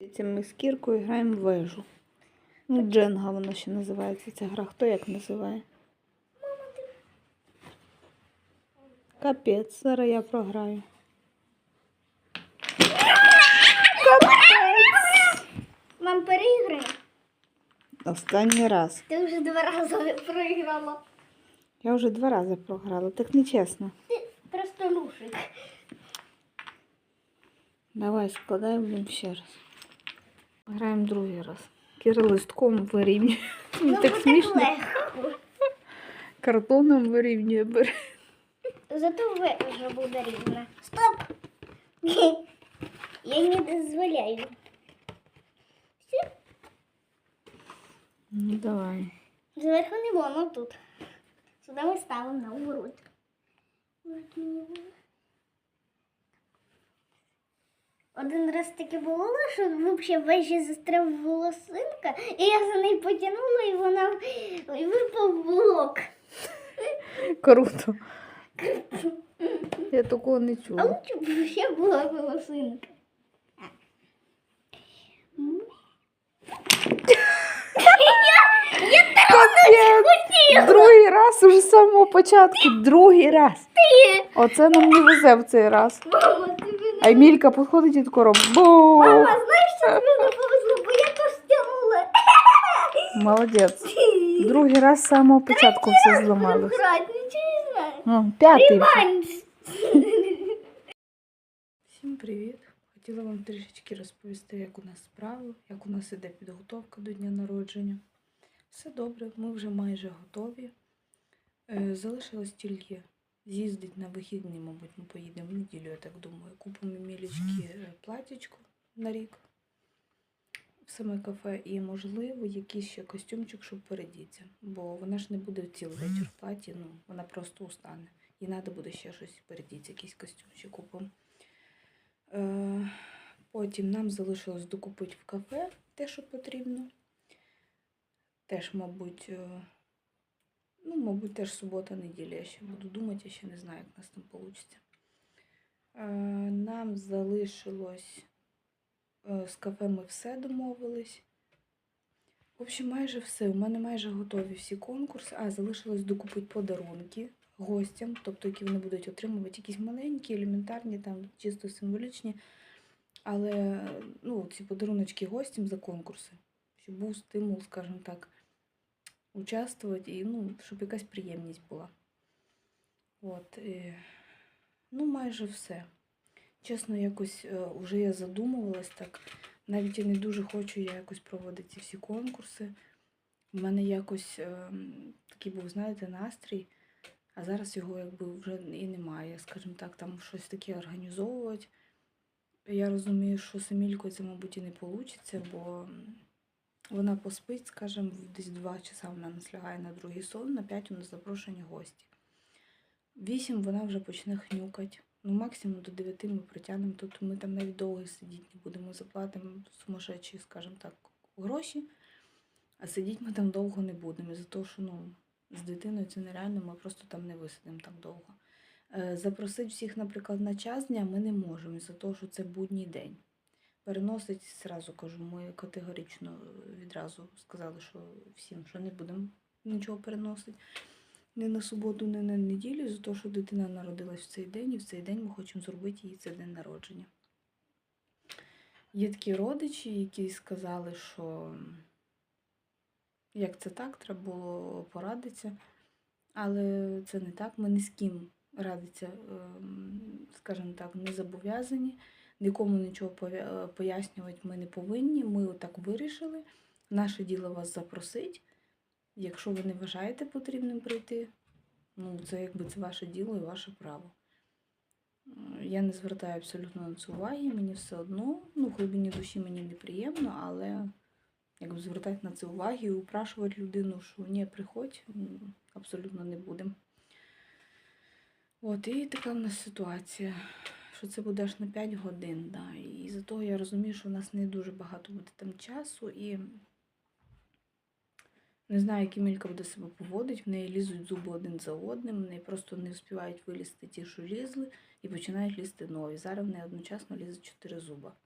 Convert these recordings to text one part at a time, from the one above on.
Ми з Кіркою граємо в вежу. Ну, Дженга вона ще називається ця гра. Хто як називає? Капець, зараз я програю. Мам, переіграй. Останній раз. Ти вже два рази проіграла. Я вже два рази програла, так нечесно. Ти просто лушик. Давай складаємо ще раз. Граємо другий раз. Кіра листком вирівнює. Ну, так смішно. легко. Картоном вирівнює. бере. Зато ви вже буде рівно. Стоп! Я не дозволяю. Все, Ну, давай. зверху не воно тут. Сюди ми ставимо на угород. Один раз таке було, що взагалі вежі застряв волосинка, і я за нею потягнула, і вона і випав блок. Круто. Я такого не А чула. лучше б ще була волосинка. Другий раз уже з самого початку. Другий раз. Оце нам не везе в цей раз. Мама, не... А Емілька підходить і тако робить. Бу! Мама, знаєш, що тобі не повезло, бо я то стягнула. Молодець. Другий раз з самого початку все зламалось. Грати, нічого не знаю. Ну, п'ятий. Всім привіт! Хотіла вам трішечки розповісти, як у нас справи, як у нас іде підготовка до дня народження. Все добре, ми вже майже готові. Е, Залишилось тільки з'їздити на вихідні, мабуть, ми поїдемо в неділю, я так думаю. Купимо Емілічки е, платічко на рік в саме кафе і, можливо, якийсь ще костюмчик, щоб передіться. Бо вона ж не буде цілий вечір в платі, ну, вона просто устане. І треба буде ще щось передіти, якийсь костюмчик купимо. Е, Потім нам залишилось докупити в кафе те, що потрібно. Теж, мабуть, е, ну, мабуть, теж субота-неділя. Я ще буду думати, я ще не знаю, як у нас там вийде. Нам залишилось з кафе ми все домовились. В общем, майже все. У мене майже готові всі конкурси. А, залишилось докупити подарунки гостям, тобто які вони будуть отримувати якісь маленькі, елементарні, там чисто символічні. Але ну, ці подаруночки гостям за конкурси, щоб був стимул, скажімо так, участвувати і ну, щоб якась приємність була. От, і, ну, майже все. Чесно, якось е, вже я задумувалась так. Навіть я не дуже хочу я якось проводити ці всі конкурси. У мене якось е, такий був, знаєте, настрій, а зараз його якби вже і немає. Скажімо так, там щось таке організовувати. Я розумію, що з Емількою це, мабуть, і не вийде, бо вона поспить, скажімо, десь два часа вона нас лягає на другий сон, на п'ять у нас запрошені гості. Вісім вона вже почне хнюкати. Ну, максимум до дев'яти ми протягнемо, тобто ми там навіть довго сидіти не будемо, заплатимо сумасшедші, скажімо так, гроші, а сидіти ми там довго не будемо. За того, що ну, з дитиною це нереально, ми просто там не висидимо так довго. Е, Запросити всіх, наприклад, на час дня ми не можемо, за того, що це будній день. Переносить, зразу кажу, ми категорично відразу сказали, що всім, що не будемо нічого переносити. Не на суботу, не на неділю, за те, що дитина народилась в цей день, і в цей день ми хочемо зробити їй цей день народження. Є такі родичі, які сказали, що як це так, треба було порадитися. Але це не так. Ми ні з ким радитися, ем, скажімо так, не зобов'язані. Нікому нічого е, пояснювати ми не повинні. Ми отак вирішили. Наше діло вас запросити. Якщо ви не вважаєте потрібним прийти, ну це якби це ваше діло і ваше право. Е, Я не звертаю абсолютно на це уваги, мені все одно. Ну, в глибині душі мені неприємно, але якби звертати на це уваги і упрашувати людину, що ні, приходь, абсолютно не будемо. От, і така в нас ситуація, що це буде аж на 5 годин, да. І за того я розумію, що в нас не дуже багато буде там часу, і не знаю, як Емілька буде себе поводити, в неї лізуть зуби один за одним, в неї просто не встигають вилізти ті, що лізли, і починають лізти нові. Зараз в неї одночасно лізуть чотири зуба.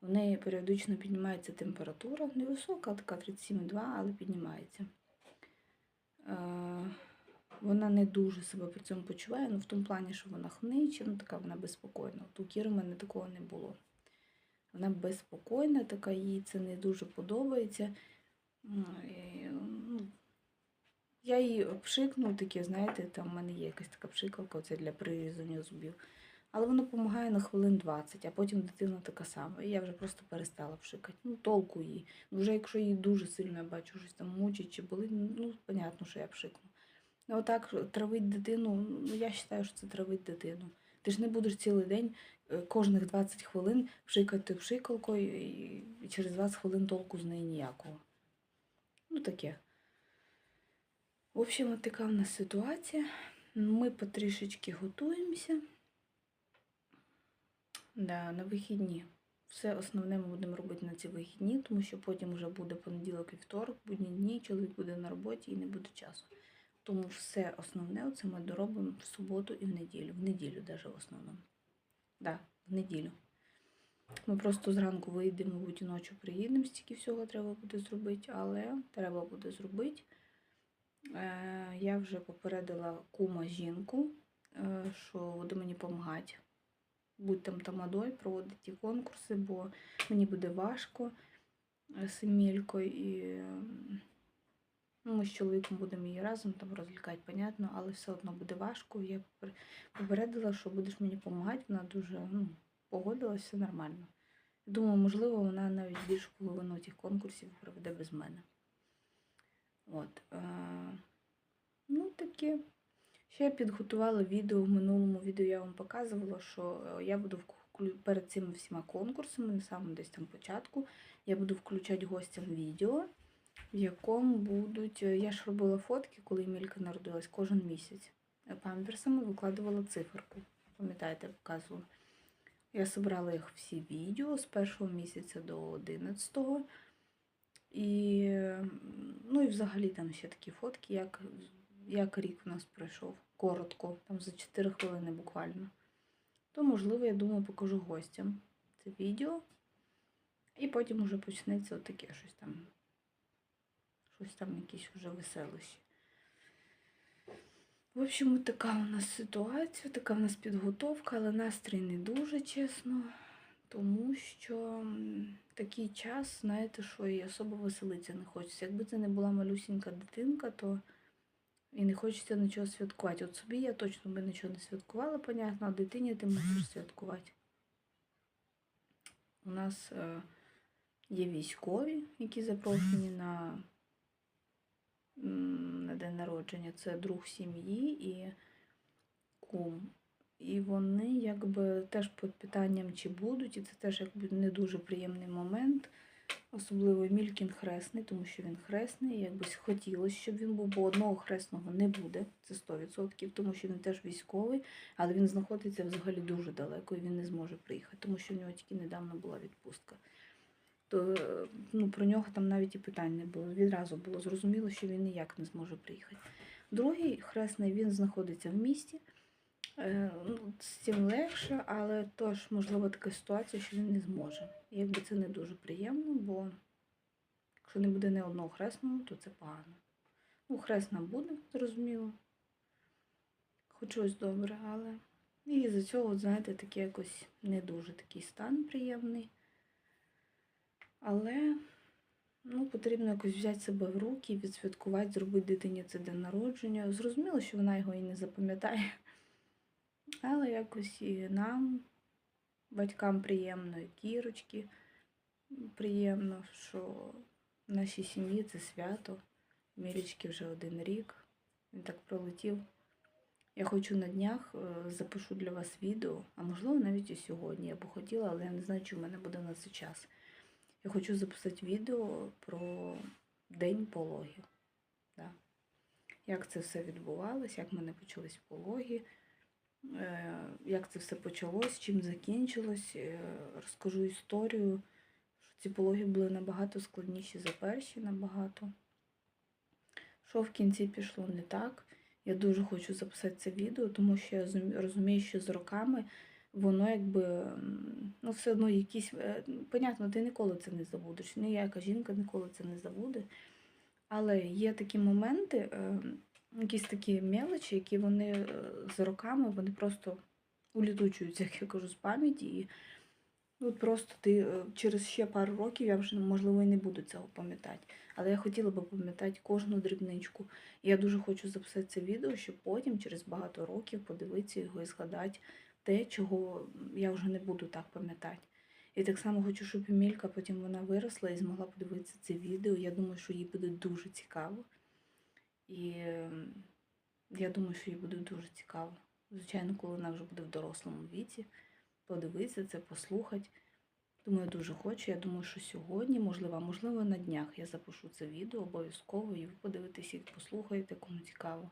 В неї періодично піднімається температура, невисока, така 37,2, але піднімається. Вона не дуже себе при цьому почуває, ну в тому плані, що вона хниче, ну така вона безпокійна. От у Кіри в мене такого не було. Вона безпокійна, така їй це не дуже подобається. І, ну, я її пшикну, таке, знаєте, там в мене є якась така пшикалка, оце для прирізання зубів. Але воно допомагає на хвилин 20, а потім дитина така сама. І я вже просто перестала пшикати. Ну, толку. Ну, Вже якщо її дуже сильно я бачу, щось там мучить чи болить, ну, понятно, що я пшикну. Отак травить дитину, ну я вважаю, що це травить дитину. Ти ж не будеш цілий день, е, кожних 20 хвилин пшикати пшикалкою, і через 20 хвилин толку з неї ніякого. Ну, таке. В общем, така в нас ситуація. Ми потрішечки готуємося. Да, на вихідні. Все основне ми будемо робити на ці вихідні, тому що потім вже буде понеділок і вівторок, будні дні, чоловік буде на роботі і не буде часу. Тому все основне це ми доробимо в суботу і в неділю. В неділю навіть в основному. Да, в неділю. Ми просто зранку вийдемо, мабуть, і ночі приїдемо, стільки всього треба буде зробити, але треба буде зробити. Е, я вже попередила кума жінку, е, що буде мені допомагати. Будь там тамадой, проводити ті конкурси, бо мені буде важко е, з Емількою і м, ну, ми з чоловіком будемо її разом там розлікати, понятно, але все одно буде важко. Я попередила, що будеш мені допомагати, вона дуже ну, погодилась, все нормально. Думаю, можливо, вона навіть більшу половину цих конкурсів проведе без мене. От. Е, ну, таке. Ще я підготувала відео. В минулому відео я вам показувала, що е, я буду перед цими всіма конкурсами, на самому десь там початку, я буду включати гостям відео, в якому будуть. е, Я ж робила фотки, коли Емілька народилась кожен місяць. Е, Памперсами викладувала циферку. Пам'ятаєте, показувала. Я зібрала їх всі відео з першого місяця до 11 і, ну і взагалі там ще такі фотки, як, як рік у нас пройшов. Коротко, там за 4 хвилини буквально. То, можливо, я думаю, покажу гостям це відео. І потім уже почнеться отаке щось там. Щось там якісь вже веселощі. В общем, така у нас ситуація, така у нас підготовка, але настрій не дуже чесно, тому що такий час, знаєте, що і особо веселитися не хочеться. Якби це не була малюсінька дитинка, то і не хочеться нічого святкувати. От собі я точно би нічого не святкувала, понятно, а дитині ти можеш святкувати. У нас е, є військові, які запрошені на на день народження. Це друг сім'ї і кум. І вони якби теж під питанням, чи будуть, і це теж якби не дуже приємний момент. Особливо Мількін хресний, тому що він хресний. Якби хотілося, щоб він був, бо одного хресного не буде, це 100%, тому що він теж військовий, але він знаходиться взагалі дуже далеко і він не зможе приїхати, тому що в нього тільки недавно була відпустка. То е, ну, про нього там навіть і питань не було. Відразу було зрозуміло, що він ніяк не зможе приїхати. Другий хресний він знаходиться в місті. Е, ну, з цим легше, але теж можливо така ситуація, що він не зможе. Якби це не дуже приємно, бо якщо не буде не одного хресного, то це погано. Ну, хресна буде, зрозуміло. Хоч ось добре, але. І за цього, знаєте, таке якось не дуже такий стан приємний. Але ну, потрібно якось взяти себе в руки, відсвяткувати, зробити дитині це день народження. Зрозуміло, що вона його і не запам'ятає. Але якось і нам, батькам приємно, і кірочки приємно, що в нашій сім'ї це свято. Мілічки вже один рік. Він так пролетів. Я хочу на днях е, запишу для вас відео, а можливо навіть і сьогодні. Я б хотіла, але я не знаю, чи в мене буде на це час. Я хочу записати відео про день пологів. Да. Як це все відбувалося, як в мене почались пологи, е, як це все почалось, чим закінчилось. Е, Розкажу історію, що ці пологи були набагато складніші за перші, набагато. Що в кінці пішло не так. Я дуже хочу записати це відео, тому що я розумію, що з роками воно якби ну, все одно якісь. е, Понятно, ти ніколи це не забудеш. Ніяка жінка ніколи це не забуде. Але є такі моменти, е, якісь такі мелочі, які вони е, з роками вони просто улітучуються, як я кажу, з пам'яті. І от просто ти через ще пару років я вже можливо і не буду цього пам'ятати. Але я хотіла би пам'ятати кожну дрібничку. Я дуже хочу записати це відео, щоб потім, через багато років, подивитися його і згадати те, чого я вже не буду так пам'ятати. І так само хочу, щоб Емілька потім вона виросла і змогла подивитися це відео. Я думаю, що їй буде дуже цікаво. І ем, я думаю, що їй буде дуже цікаво. Звичайно, коли вона вже буде в дорослому віці, подивитися це, послухати. Я дуже хочу. Я думаю, що сьогодні, можливо, можливо, на днях я запишу це відео обов'язково, і ви подивитесь і послухаєте, кому цікаво.